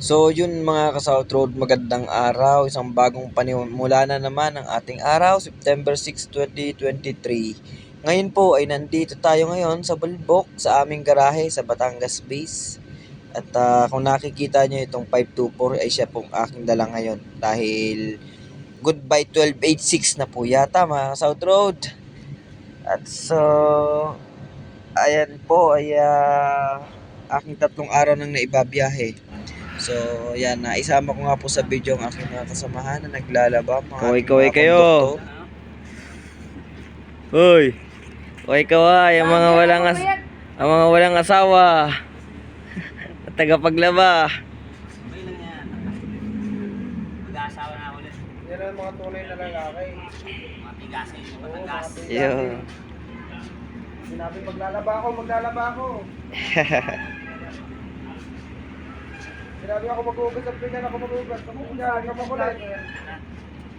So yun mga ka-South Road, magandang araw, isang bagong panimula na naman ng ating araw, September 6, 2023. Ngayon po ay nandito tayo ngayon sa Bulbok, sa aming garahe sa Batangas Base. At ah, kung nakikita nyo itong 524 ay siya pong aking dala ngayon dahil goodbye 1286 na po yata mga ka-South Road. At so, ayan po ay ah, aking tatlong araw nang naibabiyahe. So, yan, naisama ko nga po sa video ang aking mga kasamahan na naglalaba. Mga Kaway, kaway mga kayo. Hoy! Hoy kaway, ang mga walang as ang mga walang asawa. At tagapaglaba. Mag-aasawa na ulit. Yan ang mga tunay na lalaki. Mga tigasin sa Batangas. Yo. Sinabi maglalaba ako, maglalaba ako. Sinabi ako mag-uugas at bigyan ako mag-uugas. Ako mag-uugas, ako makulit.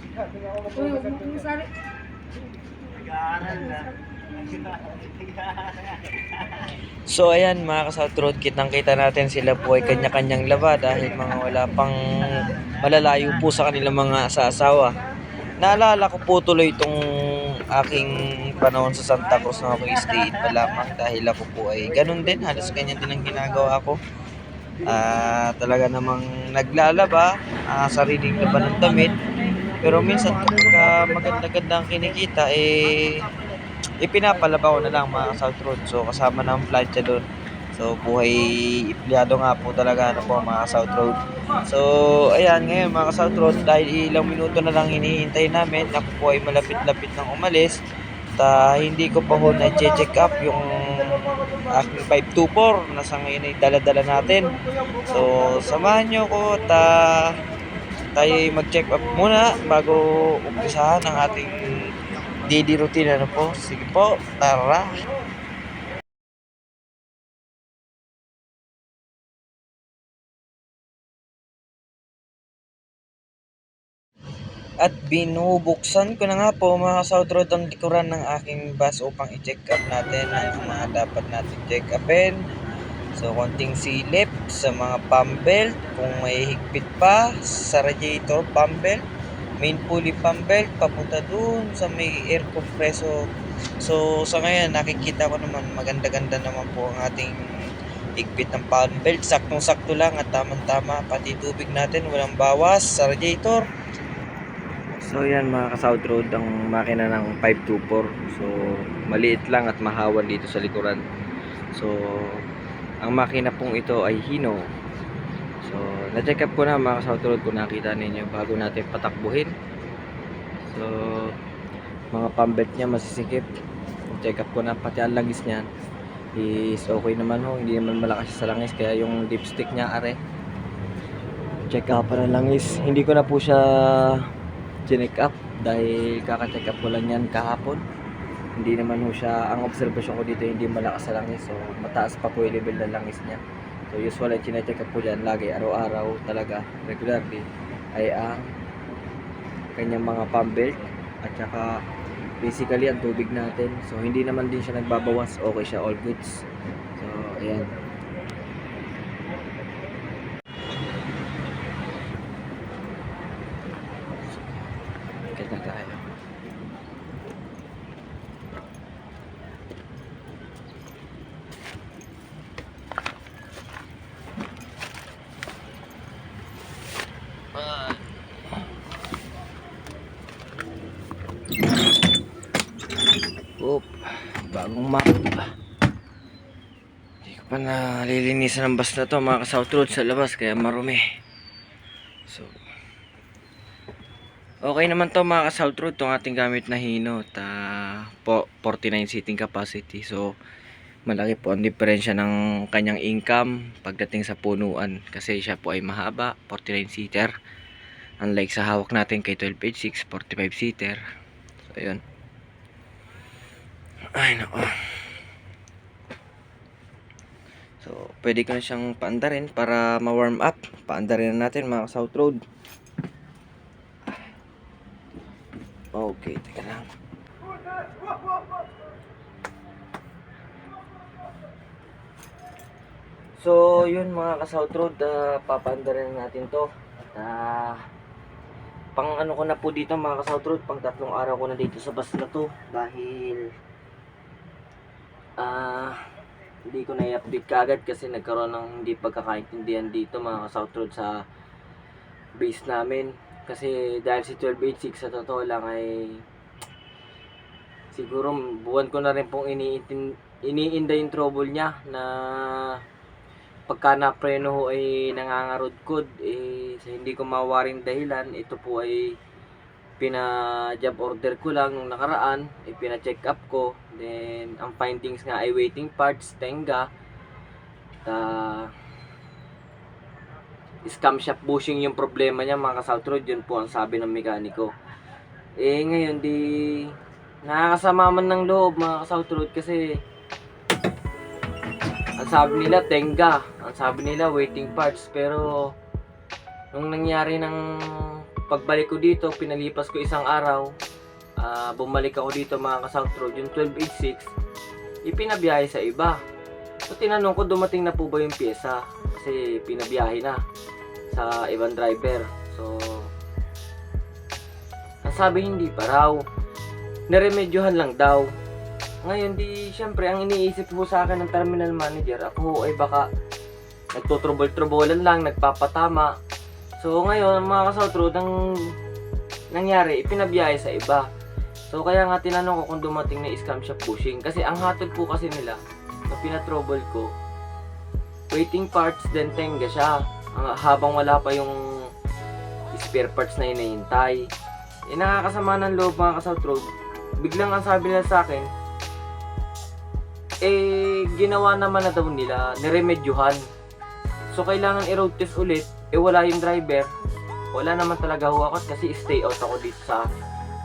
Sinabi ako mag-uugas at. Nag-aaral na. So, ayan, mga ka-South Road, kitang-kita natin sila po ay kanya-kanyang laba dahil mga wala pang malalayo po sa kanilang mga asawa. Naalala ko po tuloy itong aking panahon sa Santa Cruz na ako stay in pa lamang dahil ako po ay ganun din, halos ganyan din ang ginagawa ko. Ah, talaga namang naglalaba, ah, sariling laban ng damit. Pero minsan kapag ah, maganda-ganda ang kinikita, eh, ipinapalaba ko na lang mga South Road. So, kasama na ang plancha doon. So, buhay empleyado nga po talaga ano po mga South Road. So, ayan ngayon mga South Road, dahil ilang minuto na lang hinihintay namin, ako po ay malapit-lapit ng umalis. At ah, hindi ko pa ho na-check up yung aking 524 na sa ngayon ay dala-dala natin. So, samahan nyo ko at ah, tayo ay mag-check up muna bago umpisahan ang ating daily routine. Ano po? Sige po, tara! At binubuksan ko na nga po mga Road ang likuran ng aking bus upang i-check up natin ang mga dapat natin check upin. So, konting silip sa mga pump belt, kung may higpit pa sa radiator pump belt, main pulley pump belt, papunta dun sa may air compressor. So, sa ngayon, nakikita ko naman, maganda-ganda naman po ang ating higpit ng pump belt. Saktong-sakto lang at tamang-tama, pati tubig natin, walang bawas sa radiator. So yan mga ka-South Road ang makina ng 524. So maliit lang at mahawan dito sa likuran. So ang makina pong ito ay Hino. So na-check up ko na mga ka-South Road kung nakita ninyo bago natin patakbuhin. So mga pambet niya masisikip. Check up ko na pati ang langis niyan is okay naman ho, hindi naman malakas sa langis kaya yung dipstick niya are check up pa ng langis. Hindi ko na po siya chinek up dahil kaka-check up ko lang yan kahapon. Hindi naman ho siya, ang observation ko dito hindi malakas sa langis. So mataas pa po yung level ng langis niya. So usually chinecheck up ko dyan lagi araw-araw talaga regularly ay ang kanyang mga pump belt at saka basically ang tubig natin. So hindi naman din siya nagbabawas. Okay siya all goods. So ayan. Kita tayo. Oop, bagong map. Hindi ko pa nalilinisan ang bus na to mga ka-South Road sa labas kaya marumi. So, Okay naman to mga ka-South Road tong ating gamit na Hino at ah, po 49 seating capacity. So malaki po ang diferensya ng kanyang income pagdating sa punuan kasi siya po ay mahaba 49 seater. Unlike sa hawak natin kay 12H6 45 seater. So ayun. Ay nako. So pwede ko na siyang paandarin para ma-warm up. Paandarin na natin mga ka-South Road. Okay, teka lang. So, yun mga ka-South Road, uh, papaandarin natin to. Ah, pang ano ko na po dito mga ka-South Road, pang tatlong araw ko na dito sa bus na to. Dahil, ah, hindi ko na i-update kagad kasi nagkaroon ng hindi pagkakaintindihan dito mga ka-South Road sa base namin. Kasi dahil si 1286 sa totoo lang ay siguro buwan ko na rin pong iniintin, iniinda yung trouble niya na pagka na-preno ho ay nangangarod-kod eh sa hindi ko mawaring dahilan ito po ay pina-job order ko lang nung nakaraan eh pina-check up ko. Then ang findings nga ay waiting parts tenga. Ta scam shop bushing yung problema niya mga ka-South Road yun po ang sabi ng mekaniko. Eh ngayon di nakakasama man ng loob mga ka-South Road kasi ang sabi nila tenga. Ang sabi nila waiting parts. Pero nung nangyari ng pagbalik ko dito pinalipas ko isang araw ah, bumalik ako dito mga ka-South Road yung 1286 ipinabiyahe sa iba. So tinanong ko dumating na po ba yung pyesa? Kasi pinabiyahe na sa ibang driver. So ang sabi hindi pa raw. Niremedyohan lang daw. Ngayon di syempre ang iniisip po sa akin ng terminal manager ako ay baka nagtutrubol-trubolan lang nagpapatama. So ngayon mga ka-South nangyari ipinabiyahe sa iba. So kaya nga tinanong ko kung dumating na scam shop pushing. Kasi ang hatod po kasi nila na pinatrouble ko waiting parts then tenga siya Ang- habang wala pa yung spare parts na hinihintay. Eh nakakasama ng loob mga ka-South Road biglang ang sabi nila sa akin eh ginawa naman na daw nila niremedyohan. So kailangan i-road test ulit. Eh wala yung driver. Wala naman talaga ho ako kasi stay out ako dito sa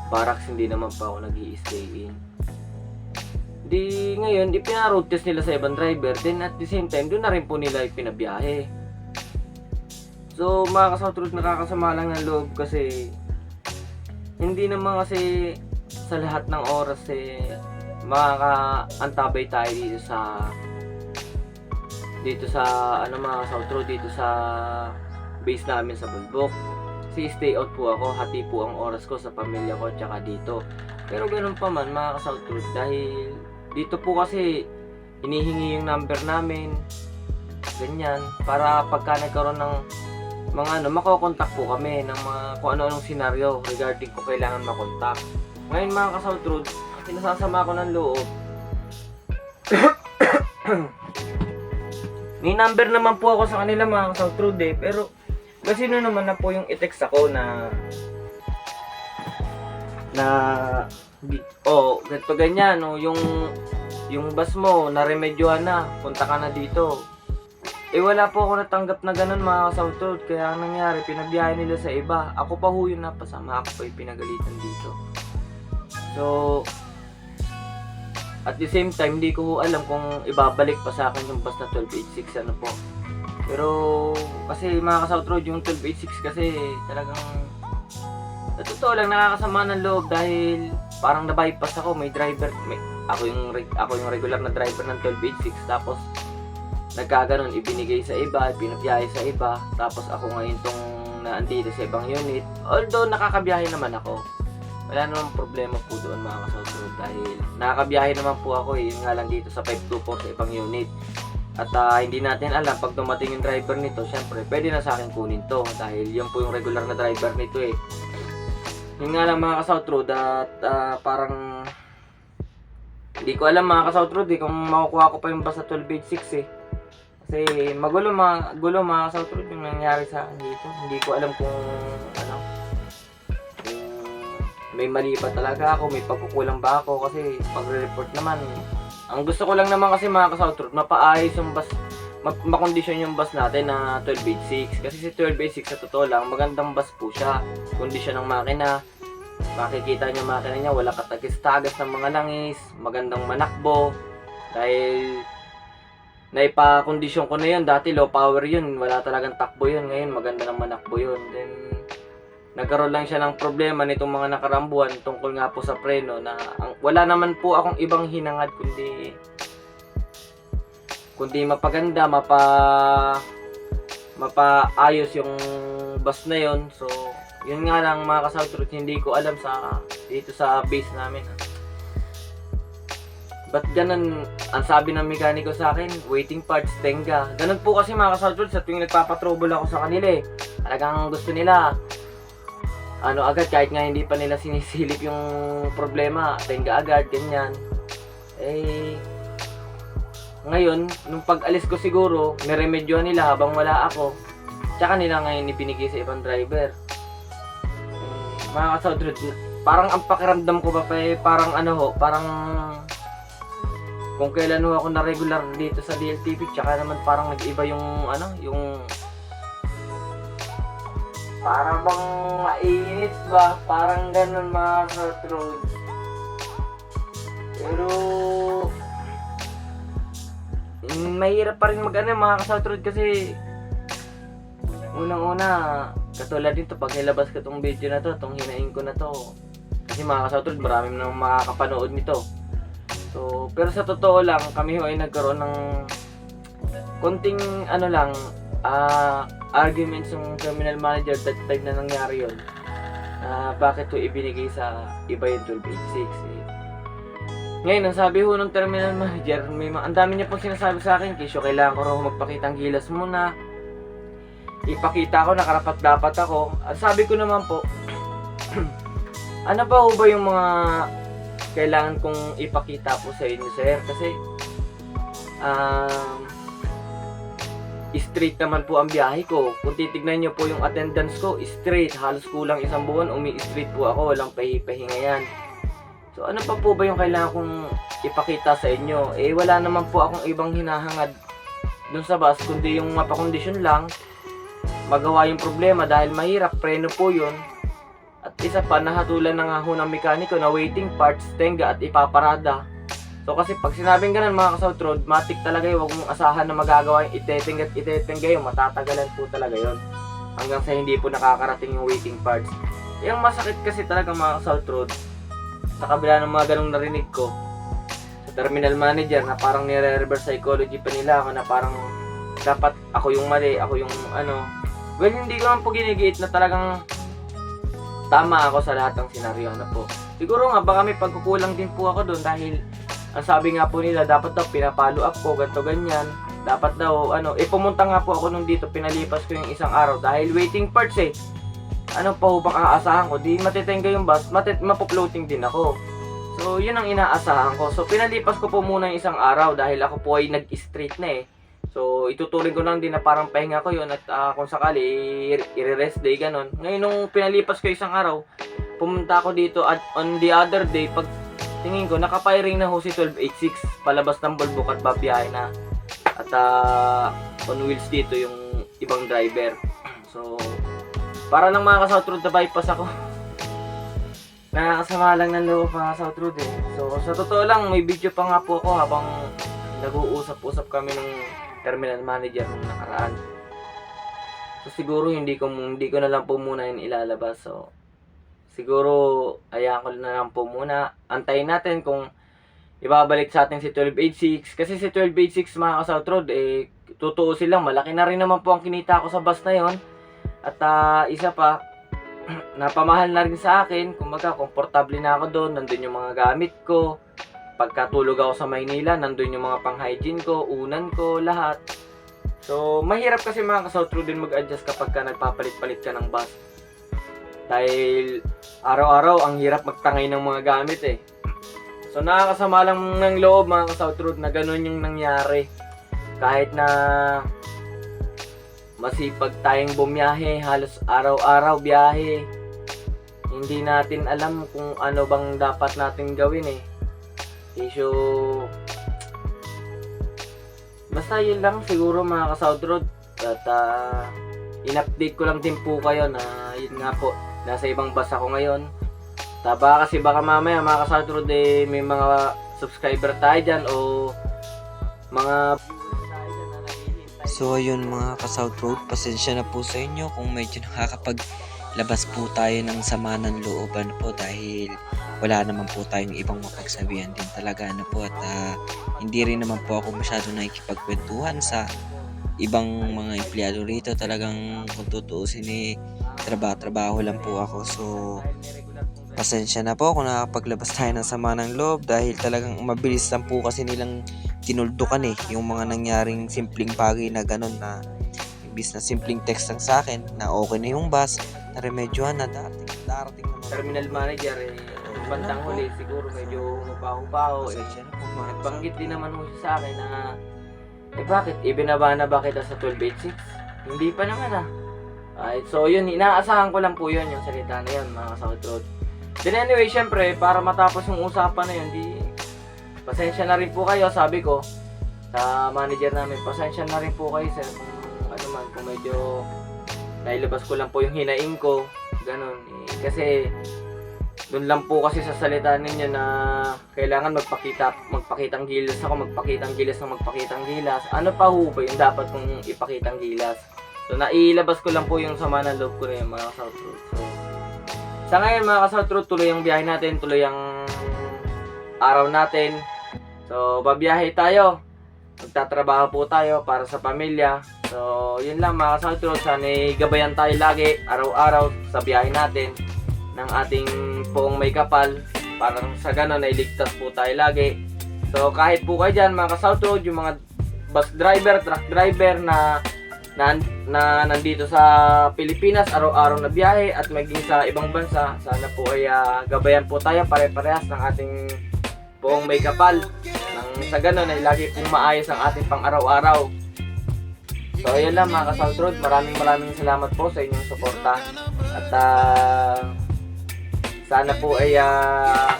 barracks. Hindi naman pa ako nag stay in. Di ngayon ipina-road test nila sa ibang driver. Then at the same time doon na rin po nila ipinabiyahe so mga ka-South Road nakakasama lang ng loob kasi hindi naman kasi sa lahat ng oras eh makakaantabay tayo dito sa dito sa ano mga Road dito sa base namin sa Bulbok. Kasi stay out po ako hati po ang oras ko sa pamilya ko tsaka dito. Pero ganun pa man mga Road dahil dito po kasi hinihingi yung number namin ganyan para pagka nagkaroon ng mga ano makokontak po kami ng mga kung ano-anong senaryo regarding kung kailangan makontak. Ngayon mga ka-South Road ang pinasasama ko ng loob. May number naman po ako sa kanila mga ka-South Road eh. Pero kasi no naman na po yung i-text ako na na oh ganito ganyan no yung yung bus mo naremedyohan na punta ka na dito eh wala po ako natanggap na ganun mga ka-South Road kaya ang nangyari pinabiyahe nila sa iba. Ako pa ho yung napasama. Ako pa yung pinagalitan dito. So at the same time hindi ko alam kung ibabalik pa sa akin yung bus na 1286 ano po. Pero kasi mga ka-South Road yung 1286 kasi talagang sa totoo lang nakakasama ng loob dahil parang na-bypass ako. May driver may, ako yung ako yung regular na driver ng 1286 tapos nagkaganon ibinigay sa iba pinabiyahe sa iba. Tapos ako ngayon tong naandito sa ibang unit. Although nakakabiyahe naman ako. Wala namang problema po doon mga ka-South Road dahil nakakabiyahe naman po ako eh. Yun nga lang dito sa 524 sa ibang unit. At ah, hindi natin alam pag dumating yung driver nito syempre pwede na sa akin kunin to dahil yun po yung regular na driver nito eh. Yun nga lang mga ka-South at ah, parang hindi ko alam mga ka-South eh kung makukuha ko pa yung bus sa 1286 eh kasi magulo mga gulo mga South Road yung nangyari sa akin dito. Hindi ko alam kung ano kung may mali ba talaga ako, may pagkukulang ba ako kasi pagre-report naman. Ang gusto ko lang naman kasi mga ka-South Road, mapaayos yung bus ma- makondisyon yung bus natin na 1286 kasi si 1286 sa totoo lang magandang bus po siya kondisyon ng makina makikita niyo makina niya wala katagis-tagas ng mga langis magandang manakbo dahil naipakondisyon ko na yun. Dati low power yun. Wala talagang takbo yun. Ngayon maganda ng manakbo yun. Then, nagkaroon lang siya ng problema nitong mga nakarambuan tungkol nga po sa preno na ang, wala naman po akong ibang hinangad kundi kundi mapaganda, mapa mapaayos yung bus na yon. So, yun nga lang mga ka-South hindi ko alam sa dito sa base namin. Ba't ganun, ang sabi ng mekaniko sa akin, waiting parts, tenga. Ganun po kasi mga Road, sa tuwing nagpapatrouble ako sa kanila eh. Talagang gusto nila, ano agad, kahit nga hindi pa nila sinisilip yung problema, tenga agad, ganyan. Eh, ngayon, nung pag-alis ko siguro, niremedyohan nila habang wala ako. Tsaka nila ngayon ibinigay sa ibang driver. Eh, mga ka-South Road, parang ang pakiramdam ko pa pa eh, parang ano ho, parang kung kailan ho ako na regular dito sa DLTV, tsaka naman parang nag-iba yung ano, yung para bang mainit ba? Parang ganun mga Road. Pero mahirap pa rin mag ano, mga ka-South Road kasi unang-una katulad dito pag nilabas ko tong video na to, tong hinain ko na to kasi mga ka-South Road marami nang makakapanood nito so pero sa totoo lang kami ho ay nagkaroon ng konting ano lang ah arguments ng terminal manager time na nangyari yun na bakit to ibinigay sa iba yung 1286 eh. Ngayon, ang sabi ho ng terminal manager, may ma- ang dami niya pong sinasabi sa akin, Kisyo, kailangan ko raw magpakitang gilas muna. Ipakita ko na karapat dapat ako. At sabi ko naman po, ano pa ho ba yung mga kailangan kong ipakita po sa inyo, sir? Kasi, um, straight naman po ang biyahe ko. Kung titignan nyo po yung attendance ko, straight. Halos kulang isang buwan, umi-straight po ako. Walang pahi-pahinga yan. So ano pa po ba yung kailangan kong ipakita sa inyo? Eh wala naman po akong ibang hinahangad dun sa bus, kundi yung mapakondisyon lang, magawa yung problema dahil mahirap, preno po yun. At isa pa, nahatulan na nga ho ng mekaniko na waiting parts, tenga at ipaparada. So kasi pag sinabing ganun mga ka-South Road, matik talaga yun, huwag mong asahan na magagawa yung iteteng at iteteng yun, matatagalan po talaga yun. Hanggang sa hindi po nakakarating yung waiting parts. Yung masakit kasi talaga mga ka-South Road, sa kabila ng mga ganong narinig ko, sa terminal manager na parang nire-reverse psychology pa nila ako na parang dapat ako yung mali, ako yung ano. Well, hindi ko naman po ginigiit na talagang tama ako sa lahat ng senaryo na po. Siguro nga baka may pagkukulang din po ako doon dahil ang sabi nga po nila dapat daw pinapalo up ko ganto ganyan. Dapat daw ano, eh pumunta nga po ako nung dito pinalipas ko yung isang araw dahil waiting parts eh. Ano pa bang aasahan ko? Di matitengga yung bus, matit mapuploating din ako. So, yun ang inaasahan ko. So, pinalipas ko po muna yung isang araw dahil ako po ay nag-straight na eh. So, ituturing ko lang din na parang pahinga ko yun at ah, kung sakali, i-rest day, ganun. Ngayon, nung pinalipas ko isang araw, pumunta ako dito at on the other day, pag tingin ko, nakapiring na ho si 1286 palabas ng Bulbok at babiyahe na. At ah, on wheels dito yung ibang driver. So, para lang mga ka-South Road na bypass ako. Nakakasama lang ng loob mga South Road eh. So, sa totoo lang, may video pa nga po ako habang nag-uusap-usap kami ng terminal manager nung nakaraan. So, siguro hindi ko hindi ko na lang po muna yun ilalabas. So, siguro hayaan ko na lang po muna. Antayin natin kung ibabalik sa atin si 1286. Kasi si 1286 mga ka-South Road, eh, totoo silang malaki na rin naman po ang kinita ko sa bus na yon. At ah, isa pa, napamahal na rin sa akin. Kumbaga, komportable na ako doon. Nandun yung mga gamit ko. Pagkatulog ako sa Maynila, nandun yung mga pang-hygiene ko, unan ko, lahat. So, mahirap kasi mga ka-South Road din mag-adjust kapag ka nagpapalit-palit ka ng bus. Dahil araw-araw, ang hirap magtangay ng mga gamit eh. So, nakakasama lang ng loob mga ka-South Road na ganun yung nangyari. Kahit na masipag tayong bumiyahe, halos araw-araw biyahe. Hindi natin alam kung ano bang dapat natin gawin eh. Issue... Basta yun lang siguro mga ka-South Road. At ah, in-update ko lang din po kayo na yun nga po, nasa ibang bus ako ngayon. Taba kasi baka mamaya mga ka-South Road eh, may mga subscriber tayo dyan o mga. So ayun mga ka-South Road, pasensya na po sa inyo kung medyo nakakapag labas po tayo ng sama ng looban po dahil wala naman po tayong ibang mapagsabihan din talaga ano po at ah, hindi rin naman po ako masyado nakikipagkwentuhan sa ibang mga empleyado rito. Talagang kung tutuusin eh trabaho-trabaho lang po ako. So pasensya na po kung nakakapaglabas tayo ng sama ng loob dahil talagang mabilis lang po kasi nilang tinuldukan eh yung mga nangyaring simpleng bagay na ganun na imbis na simpleng text lang sa akin na okay na yung bus na remedyohan na darating, darating naman Terminal manager eh, bandang huli siguro medyo mabaho-baho eh. pasensya na po mga Banggit din naman siya sa akin na eh bakit ibinaba na ba kita sa 1286? Hindi pa naman ah. Ay, so yun, inaasahan ko lang po yun, yung salita na yun, mga South Road. Then anyway, syempre, para matapos yung usapan na yun, di, pasensya na rin po kayo, sabi ko, sa manager namin, pasensya na rin po kayo, sir, kung ano man, kung medyo nailabas ko lang po yung hinaing ko, ganun. Eh, kasi, doon lang po kasi sa salita ninyo na kailangan magpakita magpakitang gilas ako magpakitang gilas na magpakitang gilas. Ano pa ho ba yung dapat kong ipakitang gilas? So nailabas ko lang po yung sama ng loob ko na mga South Road. So sa ngayon mga South Road tuloy ang biyahe natin tuloy ang araw natin. So babiyahe tayo. Magtatrabaho po tayo para sa pamilya so yun lang mga Road sana gabayan tayo lagi araw-araw sa biyahe natin ng ating poong may kapal para sa ganun ay ligtas po tayo lagi. So kahit po kayo dyan mga ka-South yung mga bus driver, truck driver na na, na nandito sa Pilipinas, araw-araw na biyahe at maging sa ibang bansa, sana po ay ah, gabayan po tayo pare-parehas ng ating poong may kapal. Nang sa ganun ay lagi pong maayos ang ating pang araw-araw. So ayun lang mga ka-South Road, maraming maraming salamat po sa inyong suporta. At ah, sana po ay ah,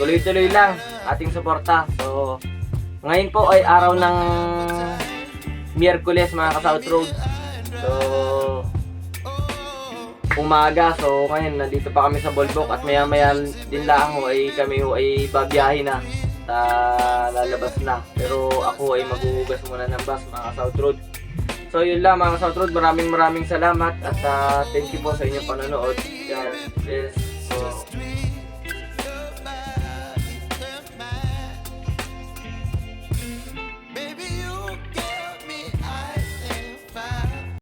tuloy-tuloy lang ating suporta. So, ngayon po ay araw ng Miyerkules mga ka-South Road. So, umaga. So, ngayon nandito pa kami sa Bolbok at maya-maya din lang ho ay kami ho ay babiyahe na. At ah, lalabas na. Pero ako ay maghuhugas muna ng bus mga ka-South Road. So yun lang mga South Road, maraming maraming salamat at ah, thank you po sa inyong panonood. God bless.